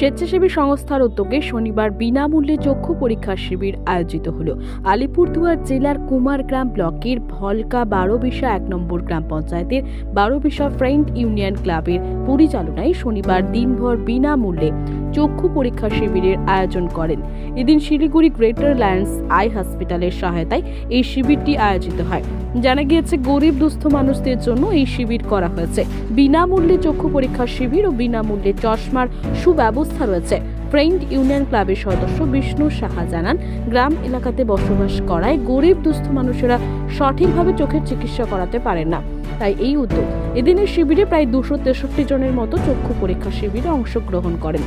স্বেচ্ছাসেবী সংস্থার উদ্যোগে শনিবার বিনামূল্যে চক্ষু পরীক্ষা শিবির আয়োজিত হল। আলিপুরদুয়ার জেলার কুমারগ্রাম ব্লকের ভলকা বারোবিশা এক নম্বর গ্রাম পঞ্চায়েতের বারোবিশা ফ্রেন্ড ইউনিয়ন ক্লাবের পরিচালনায় শনিবার দিনভর বিনামূল্যে চক্ষু পরীক্ষা শিবিরের আয়োজন করেন। এদিন শিলিগুড়ি গ্রেটার লায়ন্স আই হসপিটালের সহায়তায় এই শিবিরটি আয়োজিত হয়। জানা গিয়েছে, গরিব দুস্থ মানুষদের জন্য এই শিবির করা হয়েছে। বিনামূল্যে চক্ষু পরীক্ষা শিবির ও বিনামূল্যে চশমার সুব্যবস্থা রয়েছে। ফ্রেন্ড ইউনিয়ন ক্লাবের সদস্য বিষ্ণু সাহা জানান, গ্রাম এলাকাতে বসবাস করায় গরিব, দুস্থ মানুষেরা সঠিকভাবে চোখের চিকিৎসা করাতে পারেন না। তাই এই উদ্যোগ এদিনের শিবিরে প্রায় দুশো তেষট্টি জনের মতো চক্ষু পরীক্ষা শিবিরে অংশগ্রহণ করেন।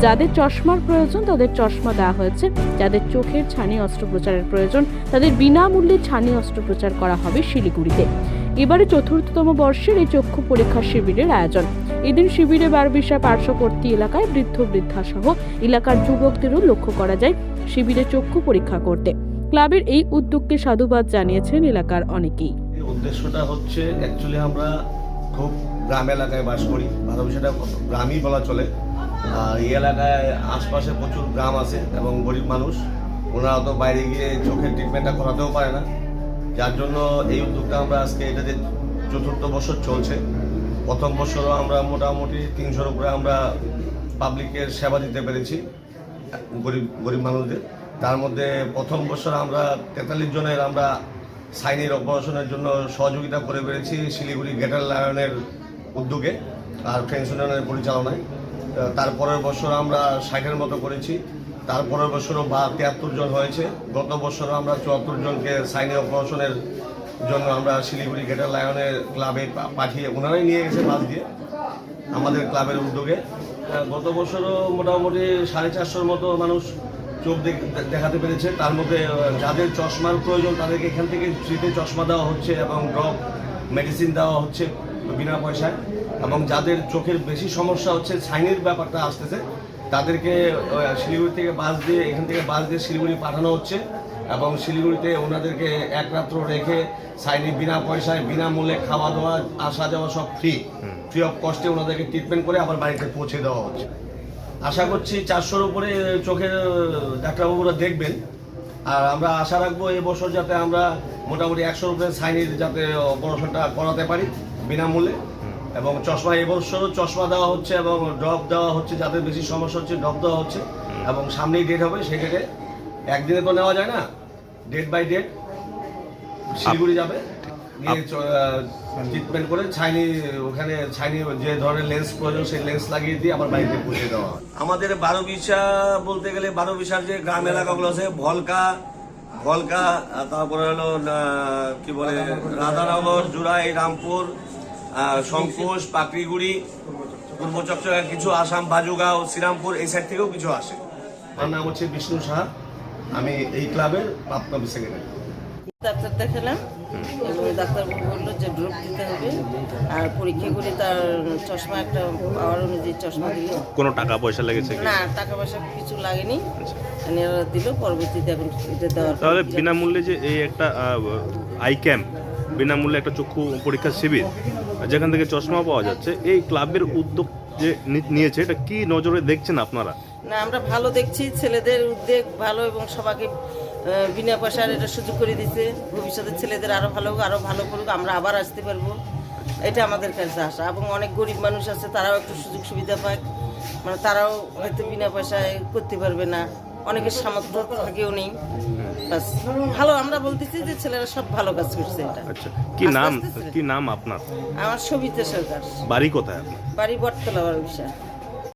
যাদের চশমার প্রয়োজন, তাদের চশমা দেওয়া হয়েছে। যাদের চোখের ছানি অস্ত্রোপচারের প্রয়োজন, তাদের বিনামূল্যে ছানি অস্ত্রোপচার করা হবে শিলিগুড়িতে। এবারে চতুর্থতম বর্ষের এই চক্ষু পরীক্ষা শিবিরের আয়োজন। এদিন শিবিরে বারবিশা পার্শ্ববর্তী এলাকায় বৃদ্ধ বৃদ্ধা সহ এলাকার যুবকদেরও লক্ষ্য করা যায় শিবিরে চক্ষু পরীক্ষা করতে। ক্লাবের এই উদ্যোগকে সাধুবাদ জানিয়েছেন এলাকার অনেকেই। উদ্দেশ্যটা হচ্ছে অ্যাকচুয়ালি আমরা খুব গ্রাম এলাকায় বাস করি। বিষয়টা গ্রামই বলা চলে। এই এলাকায় আশপাশে প্রচুর গ্রাম আছে এবং গরিব মানুষ। ওনারা তো বাইরে গিয়ে চোখের ট্রিটমেন্টটা করাতেও পারে না। যার জন্য এই উদ্যোগটা আমরা আজকে এটাতে চতুর্থ বছর চলছে প্রথম বছরও আমরা মোটামুটি তিনশোর উপরে আমরা পাবলিকের সেবা দিতে পেরেছি, গরিব গরিব মানুষদের। তার মধ্যে প্রথম বছর আমরা তেতাল্লিশ জনের আমরা সাইনের অপারেশনের জন্য সহযোগিতা করে পেরেছি শিলিগুড়ি গেটার লায়নের উদ্যোগে আর ফ্রেন্ডস ইউনিয়নের পরিচালনায় তারপরের বছর আমরা ষাটের মতো করেছি। তারপরের বছরও বা তিয়াত্তর জন হয়েছে। গত বছরও আমরা চুয়াত্তর জনকে সাইনে অপারেশনের জন্য আমরা শিলিগুড়ি গেটার লায়নের ক্লাবে পাঠিয়ে, ওনারাই নিয়ে গেছে বাস দিয়ে আমাদের ক্লাবের উদ্যোগে। গত বছরও মোটামুটি সাড়ে চারশোর মতো মানুষ চোখ দেখ- দেখাতে পেরেছে। তার মধ্যে যাদের চশমার প্রয়োজন, তাদেরকে এখান থেকে ফ্রিতে চশমা দেওয়া হচ্ছে এবং ড্রপ মেডিসিন দেওয়া হচ্ছে বিনা পয়সায়। এবং যাদের চোখের বেশি সমস্যা হচ্ছে সাইনের ব্যাপারটা আসতেছে, তাদেরকে শিলিগুড়ি থেকে বাস দিয়ে, এখান থেকে বাস দিয়ে শিলিগুড়ি পাঠানো হচ্ছে। এবং শিলিগুড়িতে ওনাদেরকে এক রাত্র রেখে সাইনি বিনা পয়সায় বিনামূল্যে খাওয়া দাওয়া, আসা যাওয়া সব ফ্রি ফ্রি অফ কস্টে ওনাদেরকে ট্রিটমেন্ট করে আবার বাড়িতে পৌঁছে দেওয়া হচ্ছে। আশা করছি চারশোর উপরে চোখের ডাক্তারবাবুরা দেখবেন। আর আমরা আশা রাখব এবছর যাতে আমরা মোটামুটি একশোর উপরে সাইনির যাতে অপারেশনটা করাতে পারি বিনামূল্যে। এবং চশমা এবছরও চশমা দেওয়া হচ্ছে এবং ড্রপ দেওয়া হচ্ছে, যাদের বেশি সমস্যা হচ্ছে ড্রপ দেওয়া হচ্ছে। এবং সামনেই ডেট হবে ডেটে একদিনে তো নেওয়া যায় না। ডেট বাই ডেট শিলিগুড়ি যাবে ট্রিটমেন্ট করে ছাইনি ওখানে ছাইনি যে ধরনের লেন্স প্রয়োজন সেই লেন্স লাগিয়ে দিয়ে আবার বাড়িতে পৌঁছে দেওয়া হয়। আমাদের বারো বিশা বলতে গেলে বারো বিশার যে গ্রাম এলাকাগুলো আছে ভলকা ভলকা আর তারপরে হলো কি বলে রাধানগর জুরাই রামপুর আহ, শঙ্কুশ পাকড়িগুড়ি পূর্ব চট্টগ্রাম কিছু আসাম বাজুগাঁও শ্রীরামপুর এই সাইড থেকেও কিছু আসে। আমার নাম হচ্ছে বিষ্ণু সাহা। আমি এই ক্লাবের প্রাপ্ত সেক্রেটারি ডাক্তার দেখালাম এবং ডাক্তার বলল যে ড্রপ দিতে হবে। আর পরীক্ষা করে তার চশমা একটা পাওয়ার অনুযায়ী চশমা দিল। কোনো টাকা পয়সা লেগেছে কি? না টাকা পয়সা কিছু লাগেনি। এনারা দিল পরবর্তীতে এখন এটা দেওয়ার তাহলে বিনামূল্যে যে এই একটা আই ক্যাম্প বিনামূল্যে একটা চক্ষু পরীক্ষা শিবির যেখান থেকে চশমা পাওয়া যাচ্ছে এই ক্লাবের উদ্যোগ যে নি- নিয়েছে এটা কি নজরে দেখছেন আপনারা? না আমরা ভালো দেখছি ছেলেদের উদ্যোগ ভালো এবং সবাইকে বিনা পয়সার এটা সুযোগ করে দিচ্ছে ভবিষ্যতে ছেলেদের আরও ভালো হোক আরও ভালো করুক আমরা আবার আসতে পারব। এটা আমাদের কাছে আশা। এবং অনেক গরিব মানুষ আছে তারাও একটু সুযোগ সুবিধা পায় মানে তারাও হয়তো বিনা পয়সায় করতে পারবে না। অনেকের সামর্থ্য থাকেও নেই। ভালো আমরা বলতেছি যে ছেলেরা সব ভালো কাজ করছে এটা। আচ্ছা কি নাম কি নাম আপনার? আমার সবিতা সরকার। বাড়ি কোথায় বাড়ি বটতলা বিষয়